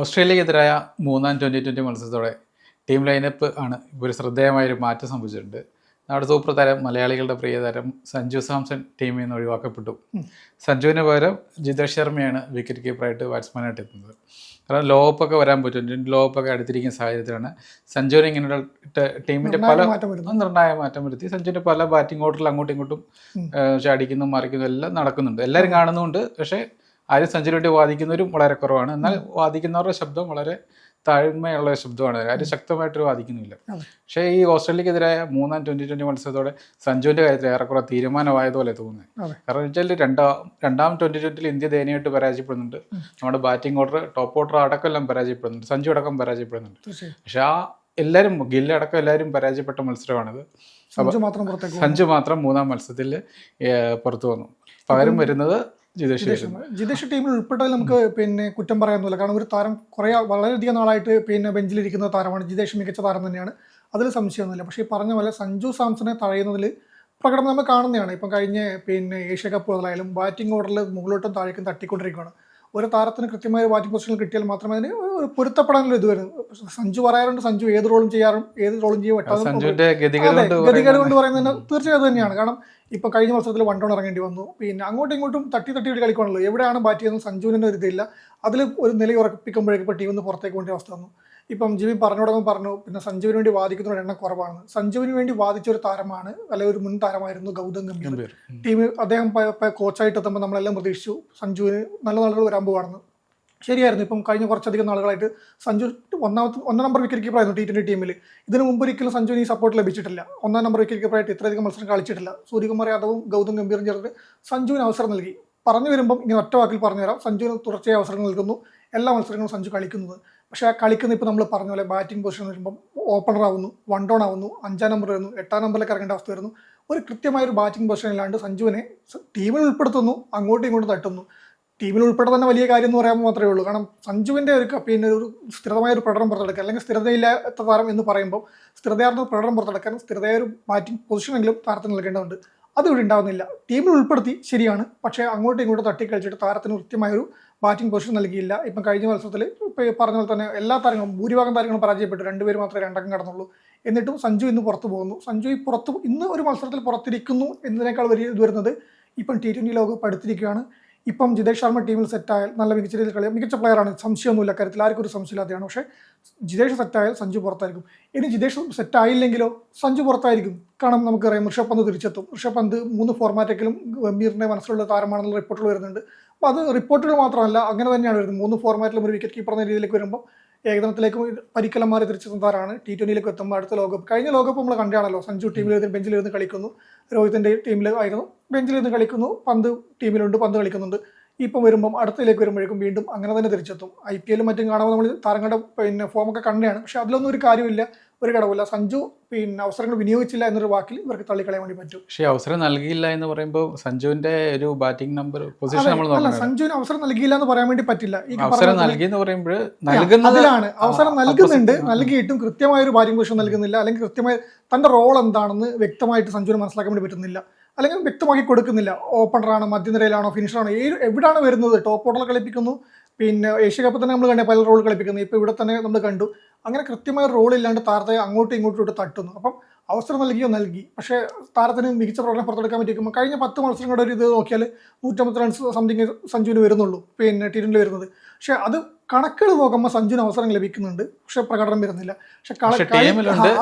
ഓസ്ട്രേലിയക്കെതിരായ മൂന്നാം twenty twenty മത്സരത്തോടെ team lineup ആണ് ഇവർ ഒരു ശ്രദ്ധേയമായൊരു മാറ്റം സംഭവിച്ചിട്ടുണ്ട്. നമ്മുടെ സൂപ്പർ താരം മലയാളികളുടെ പ്രിയതാരം സഞ്ജു സാംസൺ ടീമിൽ നിന്ന് ഒഴിവാക്കപ്പെട്ടു. സഞ്ജുവിന് പകരം ജിതേഷ് ശർമ്മയാണ് വിക്കറ്റ് കീപ്പറായിട്ട് ബാറ്റ്സ്മാനായിട്ട് എത്തുന്നത്. കാരണം ലോപ്പൊക്കെ വരാൻ പറ്റും ലോപ്പൊക്കെ അടുത്തിരിക്കുന്ന സാഹചര്യത്തിലാണ് സഞ്ജുവിനെ ഇങ്ങനെയുള്ള ടീമിന്റെ പല നിർണായ മാറ്റം വരുത്തി. സഞ്ജുവിന്റെ പല ബാറ്റിംഗ് ഓർഡറിൽ അങ്ങോട്ടും ഇങ്ങോട്ടും ചാടിക്കുന്നു മറിക്കുന്നു എല്ലാം നടക്കുന്നുണ്ട്. എല്ലാവരും കാണുന്നുണ്ട്. പക്ഷേ ആരും സെഞ്ചുറി വേണ്ടി വാദിക്കുന്നവരും വളരെ കുറവാണ്. എന്നാൽ വാദിക്കുന്നവരുടെ ശബ്ദം വളരെ താഴ്മയുള്ള ശബ്ദമാണ്. ആരും ശക്തമായിട്ട് വാദിക്കുന്നില്ല പക്ഷേ ഈ ഓസ്ട്രേലിയക്കെതിരായ മൂന്നാം ട്വന്റി ട്വന്റി മത്സരത്തോടെ സഞ്ജുവിന്റെ കാര്യത്തിൽ ഏറെക്കുറെ തീരുമാനമായതുപോലെ തോന്നുന്നത്. കാരണം വെച്ചാൽ രണ്ടാം രണ്ടാം ട്വന്റി ട്വന്റിയിൽ ഇന്ത്യ ദയനീയമായിട്ട് പരാജയപ്പെടുന്നുണ്ട്. നമ്മുടെ ബാറ്റിംഗ് ഓർഡർ ടോപ്പ് ഓർഡർ അടക്കം എല്ലാം പരാജയപ്പെടുന്നുണ്ട്. സഞ്ജു അടക്കം പരാജയപ്പെടുന്നുണ്ട്. പക്ഷെ ആ എല്ലാവരും ഗില്ലടക്കം എല്ലാവരും പരാജയപ്പെട്ട മത്സരമാണിത്. സഞ്ജു. മാത്രം മൂന്നാം മത്സരത്തിൽ പുറത്തു വന്നു. പകരം വരുന്നത് ജിതേഷ് ടീമിൽ ഉൾപ്പെട്ടാൽ നമുക്ക് പിന്നെ കുറ്റം പറയാനൊന്നുമില്ല. കാരണം ഒരു താരം കുറേ വളരെയധികം നാളായിട്ട് പിന്നെ ബെഞ്ചിലിരിക്കുന്ന താരമാണ്. ജിതേഷ് മികച്ച താരം തന്നെയാണ്. അതിൽ സംശയമൊന്നുമില്ല. പക്ഷേ ഈ പറഞ്ഞ പോലെ സഞ്ജു സാംസണെ തഴയുന്നതിൽ പ്രകടനം നമ്മൾ കാണുന്നതാണ്. ഇപ്പം കഴിഞ്ഞ പിന്നെ ഏഷ്യ കപ്പ് മുതലായാലും ബാറ്റിംഗ് ഓർഡറിൽ മുകളിലോട്ടും താഴേക്കും തട്ടിക്കൊണ്ടിരിക്കുകയാണ്. ഒരു താരത്തിന് കൃത്യമായ ബാറ്റിംഗ് പൊസിഷനിൽ കിട്ടിയാൽ മാത്രമേ അതിന് പൊരുത്തപ്പെടാനുള്ള ഇത് വരുന്നത് സഞ്ജു പറയാറുണ്ട് സഞ്ജു ഏത് റോളും ചെയ്യാറും ഏത് റോളും ചെയ്യും ഗതികേട് കൊണ്ട് പറയുന്നത് തീർച്ചയായും അത് തന്നെയാണ്. കാരണം ഇപ്പൊ കഴിഞ്ഞ മത്സരത്തിൽ വൺ ഡൗൺ ഇറങ്ങേണ്ടി വന്നു. പിന്നെ അങ്ങോട്ടും ഇങ്ങോട്ടും തട്ടി തട്ടി ഒരു കളിക്കുവാണല്ലോ എവിടെയാണ് ബാറ്റ് ചെയ്യുന്നത് സഞ്ജുവിന് ഒരു ഇതില്ല. അതിൽ ഒരു നില ഉറപ്പിക്കുമ്പോഴേക്കും ഇപ്പോൾ ടീമിൽ നിന്ന് പുറത്തേക്ക് വേണ്ട അവസ്ഥ വന്നു. ഇപ്പം ജിബി പറഞ്ഞു തുടങ്ങും പറഞ്ഞു പിന്നെ സഞ്ജുവിന് വേണ്ടി വാദിക്കുന്നവരുടെ എണ്ണം കുറവാണ്. സഞ്ജുവിന് വേണ്ടി വാദിച്ച ഒരു താരമാണ് അല്ലെങ്കിൽ ഒരു മുൻ താരമായിരുന്നു ഗൗതം ഗംഭീർ. ടീം അദ്ദേഹം കോച്ചായിട്ട് എത്തുമ്പോൾ നമ്മളെല്ലാം പ്രതീക്ഷിച്ചു സഞ്ജുവിന് നല്ല നാളുകൾ വരാൻ പോവാണെന്ന്. ശരിയായിരുന്നു. ഇപ്പം കഴിഞ്ഞ കുറച്ചധികം നാളുകളായിട്ട് സഞ്ജു ഒന്നാമത്തെ ഒന്നാം നമ്പർ വിക്കറ്റ് കീപ്പറായിരുന്നു ടി ട്വന്റി ടീമിൽ ഇതിനു മുമ്പ് ഒരിക്കലും സഞ്ജുവിന് ഈ സപ്പോർട്ട് ലഭിച്ചിട്ടില്ല. ഒന്നാം നമ്പർ വിക്കറ്റ് കീപ്പറായിട്ട് ഇത്രയധികം മത്സരം കളിച്ചിട്ടില്ല. സൂര്യകുമാർ യാദവും ഗൗതം ഗംഭീറും ചേർന്ന് സഞ്ജുവിന് അവസരം നൽകി. പറഞ്ഞു വരുമ്പം ഇങ്ങനെ ഒറ്റ വാക്കിൽ പറഞ്ഞു തരാം. സഞ്ജുവിന് തുടർച്ചയായ അവസരം നൽകുന്നു. എല്ലാ മത്സരങ്ങളും സഞ്ജു കളിക്കുന്നത്. പക്ഷേ ആ കളിക്കുന്ന ഇപ്പോൾ നമ്മൾ പറഞ്ഞ പോലെ ബാറ്റിംഗ് പൊസിഷൻ വരുമ്പം ഓപ്പണർ ആവുന്നു വൺ ഡൗൺ ആവുന്നു അഞ്ചാം നമ്പർ വരുന്നു എട്ടാം നമ്പറിലേക്ക് ഇറങ്ങേണ്ട അവസ്ഥ വരുന്നു. ഒരു കൃത്യമായ ഒരു ബാറ്റിംഗ് പൊസിഷൻ സഞ്ജുവിനെ ടീമിൽ ഉൾപ്പെടുത്തുന്നു അങ്ങോട്ടും ഇങ്ങോട്ടും തട്ടുന്നു. ടീമിൽ ഉൾപ്പെടെ തന്നെ വലിയ കാര്യം എന്ന് പറയാൻ മാത്രമേ ഉള്ളൂ. കാരണം സഞ്ജുവിന്റെ ഒരു പിന്നെ ഒരു സ്ഥിരമായ ഒരു പ്രകടനം പുറത്തെടുക്കുക അല്ലെങ്കിൽ സ്ഥിരതയില്ലാത്ത താരം എന്ന് പറയുമ്പോൾ സ്ഥിരതയാർന്ന പ്രകടനം പുറത്തെടുക്കാൻ സ്ഥിരതയായ ഒരു ബാറ്റിംഗ് പൊസിഷനെങ്കിലും താരത്തിന് നൽകേണ്ടതുണ്ട്. അത് ഇവിടെ ഉണ്ടാകുന്നില്ല ടീമിൽ ഉൾപ്പെടുത്തി ശരിയാണ്. പക്ഷേ അങ്ങോട്ടും ഇങ്ങോട്ടും തട്ടി കളിച്ചിട്ട് താരത്തിന് കൃത്യമായൊരു ബാറ്റിംഗ് പൊസിഷൻ നൽകിയില്ല. ഇപ്പം കഴിഞ്ഞ മത്സരത്തിൽ ഇപ്പോൾ പറഞ്ഞ പോലെ തന്നെ എല്ലാ താരങ്ങളും ഭൂരിഭാഗം താരങ്ങളും പരാജയപ്പെട്ടു. രണ്ടുപേര് മാത്രമേ രണ്ടക്കം കടന്നുള്ളൂ. എന്നിട്ടും സഞ്ജു ഇന്ന് പുറത്തു പോകുന്നു. സഞ്ജു ഈ പുറത്ത് ഇന്ന് ഒരു മത്സരത്തിൽ പുറത്തിരിക്കുന്നു എന്നതിനേക്കാൾ വലിയ ഇത് വരുന്നത് ഇപ്പം ടി ട്വന്റി ലോകകപ്പ് അടുത്തിരിക്കുകയാണ്. ഇപ്പം ജിതേഷ് ശർമ്മ ടീമിൽ സെറ്റായാൽ നല്ല മികച്ച രീതിയിൽ കളി മികച്ച പ്ലെയറാണ് സംശയമൊന്നുമില്ല. കാര്യത്തിൽ ആർക്കും ഒരു സംശയമില്ലാതെയാണ് പക്ഷേ ജിതേഷ് സെറ്റായാൽ സഞ്ജു പുറത്തായിരിക്കും. ഇനി ജിതേഷ് സെറ്റായില്ലെങ്കിലോ സഞ്ജു പുറത്തായിരിക്കും. കാരണം നമുക്കറിയാം ഋഷഭ് പന്ത് തിരിച്ചെത്തും. ഋഷഭ് പന്ത് മൂന്ന് ഫോർമാറ്റെങ്കിലും ഗംഭീറിന്റെ മനസ്സിലുള്ള താരമാണെന്നുള്ള റിപ്പോർട്ടുകൾ വരുന്നുണ്ട്. അപ്പോൾ അത് റിപ്പോർട്ടുകൾ മാത്രമല്ല അങ്ങനെ തന്നെയാണ് വരുന്നത്. മൂന്ന് ഫോർമാറ്റിലും ഒരു വിക്കറ്റ് കീപ്പർ എന്ന രീതിയിലേക്ക് വരുമ്പോൾ ഏകദിനത്തിലേക്ക് പരിക്കെല്ലാം മാറി തിരിച്ചു തന്നതാണ് ടി ട്വന്റിയിലേക്ക് എത്തുമ്പോൾ അടുത്ത ലോകകപ്പ്. കഴിഞ്ഞ ലോകകപ്പ് നമ്മൾ കണ്ടാണല്ലോ സഞ്ജു ടീമിൽ ബെഞ്ചിലിരുന്ന് കളിക്കുന്നു. രോഹിത്തിന്റെ ടീമിൽ ആയിരുന്നു. ബെഞ്ചിലിരുന്ന് കളിക്കുന്നു പന്ത് ടീമിലുണ്ട് പന്ത് കളിക്കുന്നുണ്ട്. ഇപ്പം വരുമ്പം അടുത്തതിലേക്ക് വരുമ്പോഴേക്കും വീണ്ടും അങ്ങനെ തന്നെ തിരിച്ചെത്തും. ഐ പി എല്ലും മറ്റും കാണുമ്പോൾ നമ്മൾ താരങ്ങളുടെ പിന്നെ ഫോമൊക്കെ കണ്ടെയാണ് പക്ഷെ അതിലൊന്നും ഒരു കാര്യമില്ല ഒരു കടവുമില്ല. സഞ്ജു പിന്നെ അവസരങ്ങൾ വിനിയോഗിച്ചില്ല എന്നൊരു വാക്കിൽ ഇവർക്ക് തള്ളിക്കളയാൻ വേണ്ടി പറ്റും. പക്ഷേ അവസരം നൽകിയില്ല എന്ന് പറയുമ്പോൾ സഞ്ജുവിന്റെ ഒരു ബാറ്റിംഗ് നമ്പർ പൊസിഷൻ നമ്മൾ അല്ല സഞ്ജുവിന് അവസരം നൽകിയില്ല എന്ന് പറയാൻ വേണ്ടി പറ്റില്ല. അവസരം നൽകി എന്ന് പറയുമ്പോൾ അതിലാണ്. അവസരം നൽകുന്നുണ്ട്. നൽകിയിട്ടും കൃത്യമായ ഒരു ബാറ്റിംഗ് പൊസിഷൻ നൽകുന്നില്ല. അല്ലെങ്കിൽ കൃത്യമായ തന്റെ റോൾ എന്താണെന്ന് വ്യക്തമായിട്ട് സഞ്ജുവിന് മനസ്സിലാക്കാൻ വേണ്ടി പറ്റുന്നില്ല. അല്ലെങ്കിൽ വ്യക്തമാക്കി കൊടുക്കുന്നില്ല. ഓപ്പണറാണോ മധ്യനിരയിലാണോ ഫിനിഷറാണോ ഏത് എവിടെയാണ് വരുന്നത്? ടോപ്പ് ഓർഡർ കളിപ്പിക്കുന്നു. പിന്നെ ഏഷ്യ കപ്പ് തന്നെ നമ്മൾ കണ്ടു പല റോൾ കളിപ്പിക്കുന്നു. ഇപ്പോൾ ഇവിടെ തന്നെ നമ്മൾ കണ്ടു. അങ്ങനെ കൃത്യമായ റോൾ ഇല്ലാണ്ട് താരത്തെ അങ്ങോട്ടും ഇങ്ങോട്ടും ഇട്ട് തട്ടുന്നു. അപ്പം അവസരം നൽകിയോ നൽകി. പക്ഷേ താരത്തിന് മികച്ച പ്രകടനം പുറത്തെടുക്കാൻ പറ്റിയിരിക്കുമ്പോൾ കഴിഞ്ഞ പത്ത് മത്സരങ്ങളുടെ ഒരു ഇത് നോക്കിയാൽ നൂറ്റമ്പത്തി റൺസ് സംതിങ് സഞ്ജുവിന് വരുന്നുള്ളൂ. പിന്നെ ടീമിൽ വരുന്നത്. പക്ഷേ അത് കണക്കുകൾ നോക്കുമ്പോൾ സഞ്ജുവിന് അവസരം ലഭിക്കുന്നുണ്ട്. പക്ഷേ പ്രകടനം വരുന്നില്ല. പക്ഷേ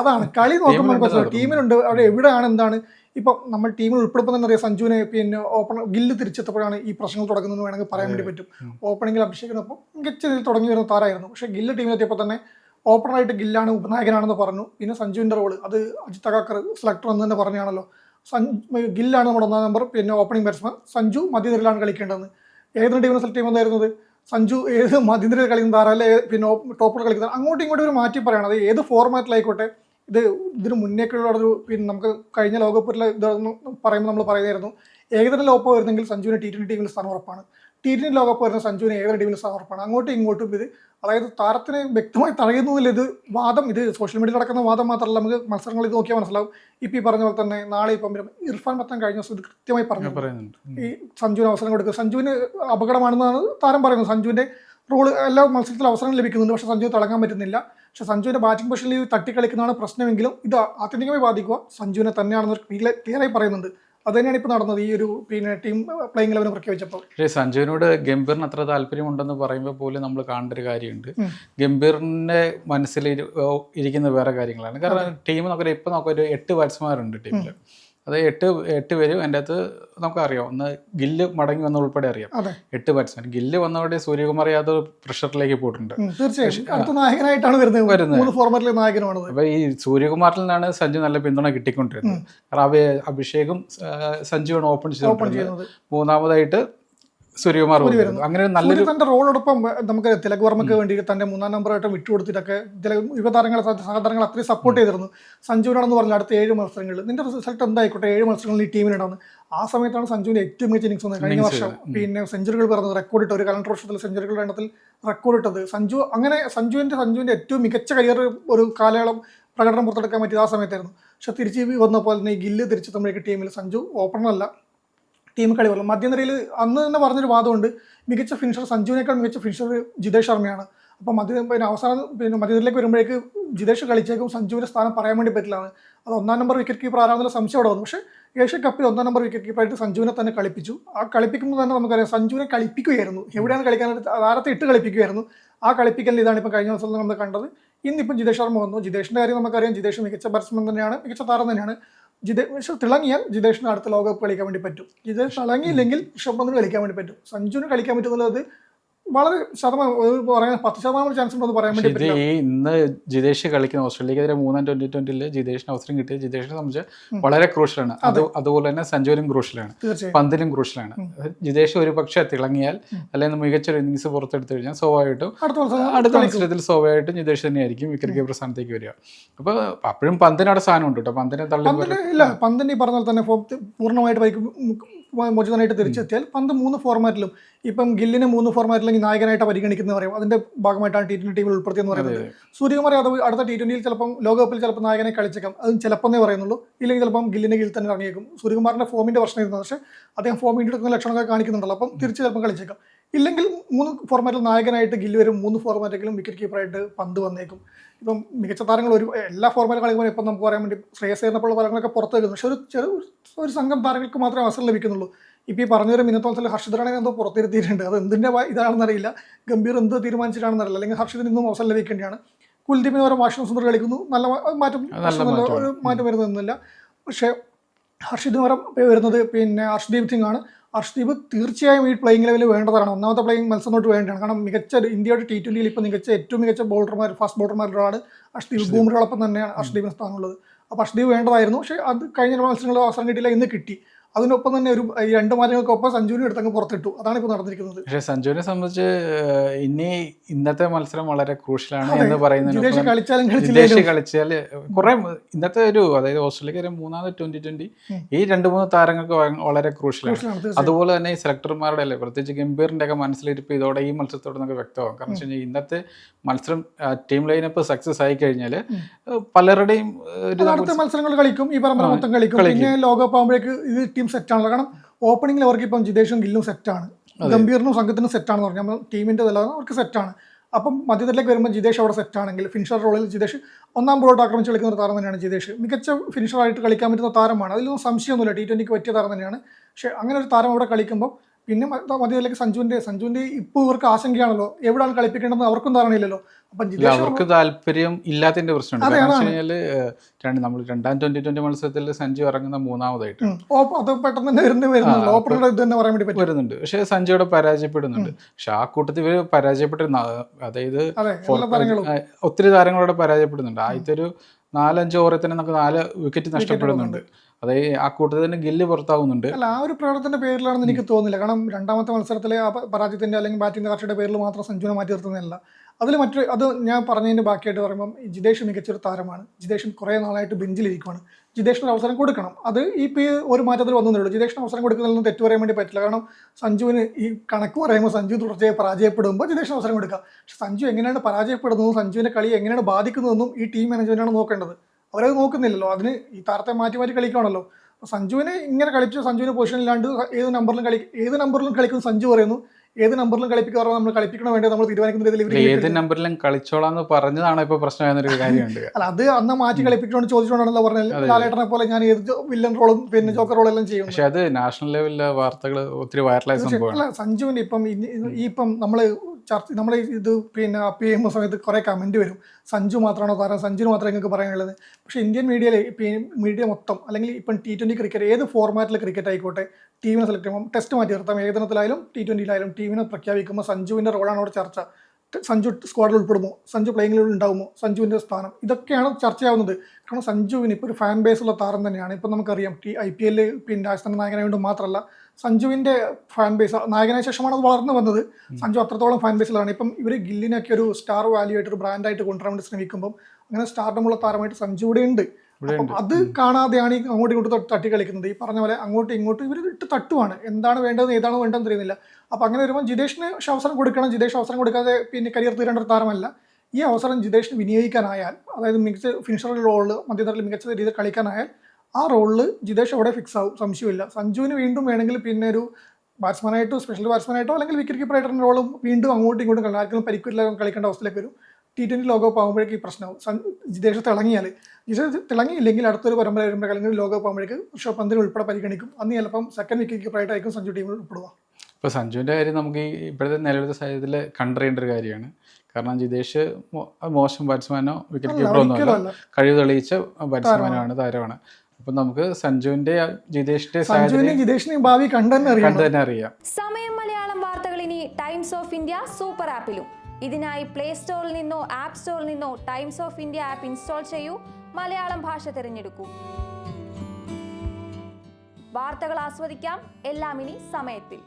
അതാണ്. കളി നോക്കുമ്പോൾ ടീമിലുണ്ട്. അവിടെ എവിടെയാണ് എന്താണ് ഇപ്പം നമ്മൾ ടീമിൽ ഉൾപ്പെടുമ്പോൾ തന്നെ അറിയാം സഞ്ജുവിനെ പിന്നെ ഓപ്പണർ ഗില്ല് തിരിച്ചെത്തപ്പോഴാണ് ഈ പ്രശ്നങ്ങൾ തുടങ്ങുന്നത് വേണമെങ്കിൽ പറയാൻ വേണ്ടി പറ്റും. ഓപ്പണിംഗിൽ അഭിഷേകിനൊപ്പം മികച്ച രീതിയിൽ തുടങ്ങി വരുന്ന താരമായിരുന്നു. പക്ഷേ ഗില്ല് ടീമിലെത്തിയപ്പോൾ തന്നെ ഓപ്പണറായിട്ട് ഗില്ലാണ് ഉപനായകനാണെന്ന് പറഞ്ഞു. പിന്നെ സഞ്ജുവിന്റെ റോൾ അത് അജിത് തകാക്കർ സെലക്ടർ എന്ന് തന്നെ പറഞ്ഞാണല്ലോ സഞ്ജു ഗില്ലാണ് നമ്മുടെ ഒന്നാം നമ്പർ പിന്നെ ഓപ്പണിംഗ് ബാറ്റ്സ്മാൻ സഞ്ജു മധ്യനിരയിലാണ് കളിക്കേണ്ടതെന്ന്. ഏതൊരു ടീമിനെ സെലക്ട് ചെയ്യുമ്പോൾ സഞ്ജു ഏത് മധ്യനിരയിൽ കളിക്കുന്ന താരം അല്ലെ പിന്നെ ടോപ്പർ കളിക്കുന്ന അങ്ങോട്ടും ഇങ്ങോട്ടും ഒരു മാറ്റി പറയണം. അത് ഏത് ഫോർമാറ്റിലായിക്കോട്ടെ ഇത് ഇതിന് മുന്നേക്കുള്ള ഒരു പിന്നെ നമുക്ക് കഴിഞ്ഞ ലോകകപ്പിലെ ഇതൊന്നും പറയുമ്പോൾ നമ്മൾ പറയുമായിരുന്നു ഏകദിന ലോകപ്പ് വരുന്നെങ്കിൽ സഞ്ജുവിന് ടി ട്വന്റി ടീമിൽ സ്ഥാനം ഉറപ്പാണ്. ടി ട്വന്റി ലോകകപ്പ് വരുന്ന സഞ്ജുവിന് ഏകദിന ടീമിൽ സ്ഥാനം ഉറപ്പാണ്. അങ്ങോട്ടും ഇങ്ങോട്ടും ഇത് അതായത് താരത്തിന് വ്യക്തമായി തടയുന്നതിൽ ഇത് വാദം ഇത് സോഷ്യൽ മീഡിയയിൽ നടക്കുന്ന വാദം മാത്രമല്ല നമുക്ക് മത്സരങ്ങൾ ഇത് നോക്കിയാൽ മനസ്സിലാവും. ഇപ്പം ഈ പറഞ്ഞ പോലെ തന്നെ നാളെ ഇപ്പം ഇർഫാൻ പത്താൻ കഴിഞ്ഞ ദിവസം ഇത് കൃത്യമായി പറഞ്ഞു. ഈ സഞ്ജുവിന് അവസരം കൊടുക്കുക. സഞ്ജുവിന് അപകടമാണെന്നാണ് താരം പറയുന്നത്. സഞ്ജുവിന്റെ റോൾ എല്ലാ മത്സരത്തിലും അവസരം ലഭിക്കുന്നുണ്ട്. പക്ഷേ സഞ്ജു തിളങ്ങാൻ പറ്റുന്നില്ല. പക്ഷേ സഞ്ജുവിന്റെ ബാറ്റിംഗ് പൊസിഷനിൽ തട്ടിക്കളിക്കുന്നതാണ് പ്രശ്നമെങ്കിലും ഇത് ആത്യന്തികമായി ബാധിക്കുക. സഞ്ജുവിനെ തന്നെയാണെന്ന് ക്ലിയറായി പറയുന്നുണ്ട്. അത് തന്നെയാണ് ഇപ്പോൾ നടന്നത് ഈ ഒരു പിന്നെ ടീം പ്ലേയിങ് ലെവലിനെ പ്രഖ്യാപിച്ചപ്പോൾ. പക്ഷേ സഞ്ജുവിനോട് ഗംഭീറിന് അത്ര താല്പര്യമുണ്ടെന്ന് പറയുമ്പോൾ പോലും നമ്മൾ കാണേണ്ട ഒരു കാര്യമുണ്ട് ഗംഭീറിന്റെ മനസ്സിൽ ഇരിക്കുന്ന വേറെ കാര്യങ്ങളാണ്. കാരണം ടീം നോക്കിയാൽ ഇപ്പോൾ നോക്കൊരു ഒരു എട്ട് ബാറ്റ്സ്മാരുണ്ട് ടീമിൽ അത് എട്ട് എട്ട് പേരും എന്റെ അകത്ത് നമുക്കറിയാം. ഒന്ന് ഗില്ല് മടങ്ങി വന്ന ഉൾപ്പെടെ അറിയാം. എട്ട് ബാറ്റ്സ്മാൻ ഗില്ല് വന്നതോടെ സൂര്യകുമാർ യാദവ് പ്രഷറിലേക്ക് പോയിട്ടുണ്ട്. തീർച്ചയായും. നായകനായിട്ടാണ് വരുന്നത്. വരുന്നത്. മൂന്ന് ഫോർമാറ്റിലെ നായകനാണ് അപ്പൊ ഈ സൂര്യകുമാറിൽ നിന്നാണ് സഞ്ജു നല്ല പിന്തുണ കിട്ടിക്കൊണ്ടിരുന്നത്. കാരണം അഭിഷേകും സഞ്ജുവാണ് ഓപ്പൺ ചെയ്ത് ചെയ്തുകൊണ്ടിരുന്നത്. മൂന്നാമതായിട്ട് സൂര്യകുമാർ. അങ്ങനെ നല്ലൊരു തന്റെ റോളോടൊപ്പം നമുക്ക് തിലക് വർമ്മക്ക് വേണ്ടി തന്റെ മൂന്നാം നമ്പറായിട്ട് വിട്ടുകൊടുത്തിട്ടൊക്കെ യുവതാരങ്ങളെ സഹതാരങ്ങളെ അത്രയും സപ്പോർട്ട് ചെയ്തിരുന്നു. സഞ്ജുവിനാണെന്ന് പറഞ്ഞ അടുത്ത ഏഴ് മത്സരങ്ങളിൽ. നിന്റെ റിസൾട്ട് എന്തായിക്കോട്ടെ? ഏഴ് മത്സരങ്ങളിൽ ഈ ടീമിനിടാന്ന് ആ സമയത്താണ് സഞ്ജുവിന് ഏറ്റവും മികച്ച ഇന്നിങ്സ് വന്നത്. കഴിഞ്ഞ വർഷം പിന്നെ സെഞ്ചുറികൾ പറഞ്ഞത് റെക്കോർഡ് ഇട്ട ഒരു കലണ്ടർ വർഷത്തിൽ സെഞ്ചുറികളുടെ എണ്ണത്തിൽ റെക്കോർഡ് ഇട്ടത്. സഞ്ജു അങ്ങനെ സഞ്ജുവിന്റെ സഞ്ജുവിന്റെ ഏറ്റവും മികച്ച കരിയർ ഒരു കാലയളം പ്രകടനം പുറത്തെടുക്കാൻ പറ്റിയത് ആ സമയത്തായിരുന്നു. പക്ഷെ തിരിച്ച് വന്നപ്പോൾ തന്നെ ഈ ഗില്ല് തിരിച്ചെത്തുമ്പോഴേക്ക് ടീമിൽ സഞ്ജു ഓപ്പണറല്ല ടീം കളി മധ്യനിരയിൽ അന്ന് തന്നെ പറഞ്ഞൊരു വാദമുണ്ട്. മികച്ച ഫിനിഷർ സഞ്ജുവിനേക്കാൾ മികച്ച ഫിനിഷർ ജിതേഷ് ശർമ്മയാണ്. അപ്പം മധ്യ പിന്നെ അവസാനം പിന്നെ മധ്യനിരയിലേക്ക് വരുമ്പോഴേക്ക് ജിതേഷ് കളിച്ചേക്കും സഞ്ജുവിന്റെ സ്ഥാനം പറയാൻ വേണ്ടി പറ്റില്ലാണ് അത് ഒന്നാം നമ്പർ വിക്കറ്റ് കീപ്പർ ആരാണെന്നുള്ള സംശയം അവിടെ വന്നു. പക്ഷേ ഏഷ്യ കപ്പിൽ ഒന്നാം നമ്പർ വിക്കറ്റ് കീപ്പറായിട്ട് സഞ്ജുവിനെ തന്നെ കളിപ്പിച്ചു. ആ കളിപ്പിക്കുമ്പോൾ തന്നെ നമുക്കറിയാം സഞ്ജുവിനെ കളിപ്പിക്കുകയായിരുന്നു. എവിടെയാണ് കളിക്കാനായിട്ട് താരത്തെ ഇട്ട് കളിപ്പിക്കുകയായിരുന്നു. ആ കളിപ്പിക്കലിൽ ഇതാണ് ഇപ്പോൾ കഴിഞ്ഞ ദിവസം നമ്മൾ കണ്ടത്. ഇന്നിപ്പം ജിതേഷ് ശർമ്മ വന്നു. ജിതേഷിന്റെ കാര്യം നമുക്കറിയാം. ജിതേഷ് മികച്ച ബാറ്റ്സ്മാൻ തന്നെയാണ്. മികച്ച താരം തന്നെയാണ്. ജിതേഷ് തിളങ്ങിയാൽ ജിതേഷിന് അടുത്ത ലോകകപ്പ് കളിക്കാൻ വേണ്ടി പറ്റും. ജിതേഷ് തിളങ്ങിയില്ലെങ്കിൽ ഋഷഭ് പന്തിന് കളിക്കാൻ വേണ്ടി പറ്റും. സഞ്ജുവിന് കളിക്കാൻ പറ്റുന്നത് വളരെ ശതമാനം പറയാൻ പത്ത് ശതമാനം ചാൻസ് ഉണ്ടെന്ന് പറയാൻ വേണ്ടി ഈ ഇന്ന് ജിതേഷ് കളിക്കുന്ന ഓസ്ട്രേലിയക്കെതിരെ മൂന്നാം ട്വന്റി ട്വന്റിയിൽ ജിതേഷിന് അവസരം കിട്ടിയ ജിതേഷിനെ സംബന്ധിച്ച് വളരെ ക്രൂഷ്യലാണ് അത് അതുപോലെ തന്നെ സഞ്ജുവിനും ക്രൂഷ്യലാണ് പന്തിലും ക്രൂഷ്യലാണ് ജിതേഷ് ഒരു പക്ഷേ തിളങ്ങിയാൽ അല്ലെങ്കിൽ മികച്ചൊരു ഇന്നിങ്സ് പുറത്തെടുത്തു കഴിഞ്ഞാൽ സ്വാഭാവികമായിട്ടും അടുത്ത മത്സരം അടുത്ത മത്സരത്തിൽ സ്വാഭാവികമായിട്ടും ജിതേഷ് തന്നെയായിരിക്കും വിക്കറ്റ് കീപ്പർ സ്ഥാനത്തേക്ക് വരിക. അപ്പോൾ അപ്പോഴും പന്തിനവിടെ സ്ഥാനം ഉണ്ട് കേട്ടോ പന്തിനെ തള്ളി പന്തിന് ഇല്ല പന്തിന് ഈ പറഞ്ഞാൽ തന്നെ പൂർണമായിട്ട് മോചിതനായിട്ട് തിരിച്ചെത്തിയാൽ പന്ത് മൂന്ന് ഫോർമാറ്റിലും ഇപ്പം ഗില്ലിനെ മൂന്ന് ഫോർമാറ്റിലെങ്കിൽ നായകനായിട്ട് പരിഗണിക്കുന്നത് പറയും. അതിന്റെ ഭാഗമായിട്ടാണ് ടി ട്വന്റി ടീമിൽ ഉൾപ്പെടുത്തിയെന്ന് പറയുന്നത്. സൂര്യകുമാർ യാദവ് അടുത്ത ടി ട്വന്റിയിൽ ചിലപ്പം ലോകകപ്പിൽ ചിലപ്പോൾ നായകനെ കളിച്ചേക്കാം. അതും ചിലപ്പോന്നേ പറയുന്നുള്ളൂ. ഇല്ലെങ്കിൽ ചിലപ്പം ഗില്ലിനെ കീഴിൽ തന്നെ ഇറങ്ങിയേക്കും. സൂര്യകുമാറിന്റെ ഫോമിന്റെ പ്രശ്നം ഇരുന്നത് പക്ഷേ അദ്ദേഹം ഫോം വീണ്ടെടുക്കുന്ന ലക്ഷണമൊക്കെ കാണിക്കുന്നുണ്ടല്ലോ. അപ്പം തിരിച്ച് ചിലപ്പം കളിച്ചേക്കാം. ഇല്ലെങ്കിൽ മൂന്ന് ഫോർമാറ്റിൽ നായകനായിട്ട് ഗില്ല് വരും മൂന്ന് ഫോർമാറ്റെങ്കിലും വിക്കറ്റ് കീപ്പറായിട്ട് പന്ത് വന്നേക്കും. ഇപ്പം മികച്ച താരങ്ങൾ ഒരു എല്ലാ ഫോർമാറ്റ് കളിക്കുമ്പോൾ ഇപ്പം നമുക്ക് പറയാൻ വേണ്ടി ശ്രേയസ് ചെയ്യുന്നപ്പോൾ താരങ്ങളൊക്കെ പുറത്ത് വരുന്നു. പക്ഷെ ഒരു ചെറു ഒരു സംഘം താരങ്ങൾക്ക് മാത്രമേ അവസരം ലഭിക്കുന്നുള്ളൂ. ഇപ്പം ഈ പറഞ്ഞൊരു മിനത്തോളത്തിൽ മത്സരം ഹർഷിതറാണെങ്കിൽ എന്തോ പുറത്തിരുത്തിയിട്ടുണ്ട്. അത് എന്തിന്റെ ഇതാണെന്നറിയില്ല ഗംഭീർ എന്ത് തീരുമാനിച്ചിട്ടാണെന്നറിയില്ല അല്ലെങ്കിൽ ഹർഷിതിന് ഇന്നും അവസരം ലഭിക്കേണ്ടതാണ് കുൽദീപിന് ഓരോ വാഷിംഗ് സുന്ദർ കളിക്കുന്നു. നല്ല മാറ്റം നല്ല ഒരു മാറ്റം വരുന്നൊന്നുമില്ല പക്ഷേ ഹർഷിദിന് പകരം വരുന്നത് പിന്നെ ഹർഷ്ദീപ് സിംഗ് ആണ്. ഹർഷ്ദീപ് തീർച്ചയായും ഈ പ്ലേയിങ് ലെവലിൽ വേണ്ടതാണ് ഒന്നാമത്തെ പ്ലേയിങ് മത്സരത്തോട്ട് വേണ്ടിയാണ് വേണ്ടതാണ്. കാരണം മികച്ച ഇന്ത്യയുടെ ടി ട്വന്റിയിൽ ഇപ്പോൾ മികച്ച ഏറ്റവും മികച്ച ബോളർമാർ ഫാസ്റ്റ് ബോളർമാരിലൊരാളാണ് ഹർഷ്ദീപ് ബൂമറോടൊപ്പം തന്നെയാണ് ഹർഷ്ദീപിന് സ്ഥാനമുള്ളത്. അപ്പോൾ ഹർഷ്ദീപ് വേണ്ടതായിരുന്നു. പക്ഷേ അത് കഴിഞ്ഞ മത്സരങ്ങളിൽ അവസരം കിട്ടിയില്ല ഇന്ന് കിട്ടി. അതിനൊപ്പം തന്നെ ഒരു ഈ രണ്ട് മാറ്റങ്ങൾക്കൊപ്പം സഞ്ജുവിനെ എടുത്തങ്ങ് പുറത്തിട്ടു. അതാണ് ഇപ്പോൾ നടന്നിരിക്കുന്നത്. പക്ഷെ സഞ്ജുവിനെ സംബന്ധിച്ച് ഇനി ഇന്നത്തെ മത്സരം വളരെ ക്രൂഷ്യലാണ് എന്ന് പറയുന്നത് കളിച്ചാലും വിദേശി കളിച്ചാൽ കുറെ ഇന്നത്തെ ഒരു അതായത് ഓസ്ട്രേലിയക്ക് ഒരു മൂന്നാമത് ട്വന്റി ട്വന്റി ഈ രണ്ട് മൂന്ന് താരങ്ങൾക്ക് വളരെ ക്രൂഷ്യലാണ്. അതുപോലെ തന്നെ ഈ സെലക്ടർമാരുടെ അല്ലേ പ്രത്യേകിച്ച് ഗംഭീറിന്റെ ഒക്കെ മനസ്സിലിരിപ്പ് ഇതോടെ ഈ മത്സരത്തോട് നമുക്ക് വ്യക്തമാകും. കാരണം വെച്ച് കഴിഞ്ഞാൽ ഇന്നത്തെ മത്സരം ടീം ലൈനപ്പ് സക്സസ് ആയി കഴിഞ്ഞാൽ പലരുടെയും അടുത്ത മത്സരങ്ങൾ കളിക്കും. ഈ പരമ്പര മൊത്തം കളിക്കും. കളിക്കും. പിന്നെ ലോകകപ്പ് ആകുമ്പോഴേക്ക് ഇത് ടീം സെറ്റ് ആണല്ലോ കാരണം ഓപ്പണിംഗിൽ അവർക്ക് ഇപ്പം ജിതേഷും ഗില്ലും സെറ്റാണ്. ഗംഭീറിനും സംഘത്തിനും സെറ്റാണെന്ന് പറഞ്ഞു. നമ്മൾ ടീമിന്റെ തല അവർക്ക് സെറ്റാണ്. അപ്പം മധ്യത്തിലേക്ക് വരുമ്പോൾ ജിതേഷ് അവിടെ സെറ്റാണെങ്കിൽ ഫിനിഷർ റോളിൽ ജിതേഷ് ഒന്നാം ബോളോട്ട് ആക്രമിച്ച് കളിക്കുന്ന ഒരു താരം തന്നെയാണ് ജിതേഷ്. മികച്ച ഫിനിഷറായിട്ട് കളിക്കാൻ പറ്റുന്ന താരമാണ്. അതിലൊന്നും സംശയമൊന്നുമില്ല. ടി ട്വന്റിക്ക് പറ്റിയ താരം തന്നെയാണ്. പക്ഷേ അങ്ങനെ ഒരു താരം അവിടെ കളിക്കുമ്പോൾ പിന്നെ മതിയല്ലേ മധ്യത്തിലേക്ക് സഞ്ജുവിന്റെ? സഞ്ജുവിന്റെ ഇപ്പോൾ ഇവർക്ക് ആശങ്കയാണല്ലോ. എവിടെയാണ് കളിപ്പിക്കേണ്ടത് അവർക്കും ധാരണയില്ലല്ലോ. അപ്പം അവർക്ക് താല്പര്യം ഇല്ലാത്തതിന്റെ പ്രശ്നമുണ്ട്. നമ്മൾ രണ്ടാം ട്വന്റി ട്വന്റി മത്സരത്തിൽ സഞ്ജു ഇറങ്ങുന്ന മൂന്നാമതായിട്ട്. അത് പെട്ടെന്ന് തന്നെ വരുന്ന ഓപ്പണറുടെ ഇത് തന്നെ പറയാൻ വേണ്ടി വരുന്നുണ്ട്. പക്ഷെ സഞ്ജയുടെ പരാജയപ്പെടുന്നുണ്ട്. പക്ഷെ ആ കൂട്ടത്തിൽ ഇവർ പരാജയപ്പെട്ടിരുന്ന അതായത് ഒത്തിരി താരങ്ങളോടെ പരാജയപ്പെടുന്നുണ്ട്. ആദ്യത്തെ ഒരു നാലഞ്ച് ഓവറിൽ തന്നെ നമുക്ക് നാല് വിക്കറ്റ് നഷ്ടപ്പെടുന്നുണ്ട് അതായത് ആ കൂട്ടത്തിൽ തന്നെ ഗില്ല് പുറത്താവുന്നുണ്ട്. അല്ല ആ ഒരു പ്രകടനത്തിന്റെ പേരിലാണെന്ന് എനിക്ക് തോന്നുന്നില്ല. കാരണം രണ്ടാമത്തെ മത്സരത്തിലെ ആ പരാജയത്തിന്റെ അല്ലെങ്കിൽ ബാറ്റിംഗ് കാർഷയുടെ പേരിൽ മാത്രം സഞ്ജുവിനെ മാറ്റി നിർത്തുന്നതല്ല. അതിൽ മറ്റൊരു അത് ഞാൻ പറഞ്ഞതിന്റെ ബാക്കിയായിട്ട് പറയുമ്പം ഈ ജിതേഷ് മികച്ചൊരു താരമാണ്. ജിതേഷൻ കുറേ നാളായിട്ട് ബെഞ്ചിലിരിക്കുവാണ്. ജിതേഷിന് ഒരു അവസരം കൊടുക്കണം. അത് ഈ പി ഒരു മാറ്റത്തിൽ വന്നേ ഉള്ളൂ. ജിതേഷിന് അവസരം കൊടുക്കുന്നതിലൊന്നും തെറ്റ് പറയാൻ വേണ്ടി പറ്റില്ല. കാരണം സഞ്ജുവിന് ഈ കണക്ക് പറയുമ്പോൾ സഞ്ജു തുടർച്ചയായി പരാജയപ്പെടുമ്പോൾ ജിതേഷിന് അവസരം കൊടുക്കുക പക്ഷെ സഞ്ജു എങ്ങനെയാണ് പരാജയപ്പെടുന്നതും സഞ്ജുവിന്റെ കളി എങ്ങനെയാണ് ബാധിക്കുന്നതെന്നും ഈ ടീം മാനേജ്മെന്റാണ് നോക്കേണ്ടത്. അവരത് നോക്കുന്നില്ലല്ലോ. അതിന് ഈ താരത്തെ മാറ്റി മാറ്റി കളിക്കുകയാണല്ലോ സഞ്ജുവിനെ ഇങ്ങനെ കളിച്ച് സഞ്ജുവിന് പൊസിഷൻ ഇല്ലാണ്ട് ഏത് നമ്പറിലും കളി ഏത് നമ്പറിലും കളിക്കുന്നു സഞ്ജു പറയുന്നു. ഏത് നമ്പറിലും കളിപ്പിക്കാറോ നമ്മൾ കളിപ്പിക്കണോ വേണ്ടത് നമ്മൾ തീരുമാനിക്കുന്ന ഏത് നമ്പറിലും കളിച്ചോളാന്ന് പറഞ്ഞതാണ് ഇപ്പൊ പ്രശ്നമായെന്നൊരു കാര്യമുണ്ട്. അല്ല അത് അന്ന് മാറ്റി കളിപ്പിക്കണോ ചോദിച്ചോണ്ടാണല്ലോ പറഞ്ഞത്. ലാലേട്ടനെ പോലെ ഞാൻ ഏത് വില്ലൻ റോളും പിന്നെ ജോക്കർ റോളും എല്ലാം ചെയ്യും പക്ഷെ അത് നാഷണൽ ലെവലിലെ വാർത്തകൾ ഒത്തിരി വൈറലായ സംഭവമാണ്. അല്ല സഞ്ജുവിന്റെ ഇപ്പം ഈ ഇപ്പം നമ്മൾ ചർച്ച നമ്മൾ ഇത് പിന്നെ അപ്പ് ചെയ്യുന്ന സമയത്ത് കുറേ കമന്റ് വരും. സഞ്ജു മാത്രമാണോ താരം സഞ്ജുന് മാത്രമേ നിങ്ങൾക്ക് പറയാനുള്ളത്. പക്ഷേ ഇന്ത്യൻ മീഡിയയിൽ മീഡിയ മൊത്തം അല്ലെങ്കിൽ ഇപ്പം ടി ട്വന്റി ക്രിക്കറ്റ് ഏത് ഫോർമാറ്റിൽ ക്രിക്കറ്റ് ആയിക്കോട്ടെ ടീമിനെ സെലക്ട് ചെയ്യുമ്പോൾ ടെസ്റ്റ് മാറ്റി നിർത്താം. ഏകദിനത്തിലായാലും ടി ട്വന്റിയിലായാലും ടീമിനെ പ്രഖ്യാപിക്കുമ്പോൾ സഞ്ജുവിന്റെ റോളാണ് അവിടെ ചർച്ച. സഞ്ജു സ്ക്വാഡിൽ ഉൾപ്പെടുമോ? സഞ്ജു പ്ലേയിങ്ങിൽ ഉണ്ടാവുമോ? സഞ്ജുവിന്റെ സ്ഥാനം. ഇതൊക്കെയാണ് ചർച്ചയാവുന്നത്. കാരണം സഞ്ജുവിന് ഇപ്പോൾ ഒരു ഫാൻ ബേസ് ഉള്ള താരം തന്നെയാണ്. ഇപ്പം നമുക്കറിയാം ടി ഐ പി എല്ലിൽ പിന്നെ രാജസ്ഥാൻ നായകനായതുകൊണ്ട് മാത്രമല്ല സഞ്ജുവിന്റെ ഫാൻ ബേസ് നായകനെ ശേഷമാണ് അത് വളർന്നു വന്നത്. സഞ്ജു അത്രത്തോളം ഫാൻ ബേസിലാണ് ഇപ്പം ഇവർ ഗില്ലിനൊക്കെ ഒരു സ്റ്റാർ വാല്യൂ ആയിട്ട് ഒരു ബ്രാൻഡായിട്ട് കൊണ്ടുവരാൻ വേണ്ടി ശ്രമിക്കുമ്പോൾ അങ്ങനെ സ്റ്റാർഡമുള്ള താരമായിട്ട് സഞ്ജു ഇവിടെ ഉണ്ട്. അത് കാണാതെയാണ് ഈ അങ്ങോട്ടും ഇങ്ങോട്ടും തട്ടി കളിക്കുന്നത് ഈ പറഞ്ഞ പോലെ അങ്ങോട്ടും ഇങ്ങോട്ടും ഇവർ ഇട്ട് തട്ടുവാണ്. എന്താണ് വേണ്ടതെന്ന് ഏതാണ് വേണ്ടതെന്ന് അറിയുന്നില്ല. അപ്പം അങ്ങനെ വരുമ്പോൾ ജിതേഷിന് പക്ഷെ അവസരം കൊടുക്കണം. ജിതേഷ് അവസരം കൊടുക്കാതെ പിന്നെ കരിയർ തീരേണ്ട ഒരു താരമല്ല. ഈ അവസരം ജിതേഷിന് വിനിയോഗിക്കാനായാൽ അതായത് മികച്ച റോളിൽ മധ്യനിരയിൽ മികച്ച രീതിയിൽ കളിക്കാനായാൽ ആ റോളിൽ ജിതേഷ് അവിടെ ഫിക്സ് ആവും സംശയമില്ല. സഞ്ജുവിന് വീണ്ടും വേണമെങ്കിൽ പിന്നെ ഒരു ബാറ്റ്സ്മാനായിട്ടോ സ്പെഷ്യൽ ബാറ്റ്സ്മാനായിട്ടോ അല്ലെങ്കിൽ വിക്കറ്റ് കീപ്പറായിട്ടോ റോളും വീണ്ടും അങ്ങോട്ടും ഇങ്ങോട്ടും കളി ആർക്കും പരിക്കില്ലാതെ കളിക്കേണ്ട അവസ്ഥയിലേക്ക് വരും. ടി ട്വന്റി ലോകകപ്പ് ആകുമ്പോഴേക്ക് ഈ പ്രശ്നമാവും. ജിതേഷ് തിളങ്ങിയാൽ ജിതേഷ് തിളങ്ങിയില്ലെങ്കിൽ അടുത്തൊരു പരമ്പര വരുമ്പോൾ അല്ലെങ്കിൽ ലോകകപ്പ് ആകുമ്പോഴേക്ക് ഋഷഭ് പന്തിൽ ഉൾപ്പെടെ പരിഗണിക്കും. അന്ന് ചിലപ്പം സെക്കൻഡ് വിക്കറ്റ് കീപ്പറായിട്ടായിരിക്കും സഞ്ജു ടീമിൽ ഉൾപ്പെടുക. ഇപ്പോൾ സഞ്ജുവിന്റെ കാര്യം നമുക്ക് ഈ ഇപ്പോഴത്തെ നിലവിലത്തെ സാഹചര്യത്തിൽ കണ്ടറിയേണ്ട ഒരു കാര്യമാണ്. കാരണം ജിതേഷ് മോശം ബാറ്റ്സ്മാനോ വിക്കറ്റ് കീപ്പറോ ഒന്നും ഒന്നുമല്ല. കഴിവ് തെളിയിച്ച ബാറ്റ്സ്മാനാണ് താരമാണ്. അപ്പൊ നമുക്ക് സഞ്ജുവിന്റെ ജിതേഷിന്റെ സഞ്ജുവിനെയും സാഹചര്യം ജിതേഷിനെയും ഭാവി കണ്ടെന്നെ അറിയാം. തന്നെ അറിയാം. സമയം മലയാളം വാർത്തകൾ ഇനി ടൈംസ് ഓഫ് ഇന്ത്യ സൂപ്പർ ആപ്പിലും ഇതിനായി പ്ലേ സ്റ്റോറിൽ നിന്നോ ആപ്പ് സ്റ്റോറിൽ നിന്നോ Times of India app install ചെയ്യൂ. മലയാളം ഭാഷ തിരഞ്ഞെടുക്കൂ. വാർത്തകൾ ആസ്വദിക്കാം. എല്ലാം ഇനി സമയത്തിൽ.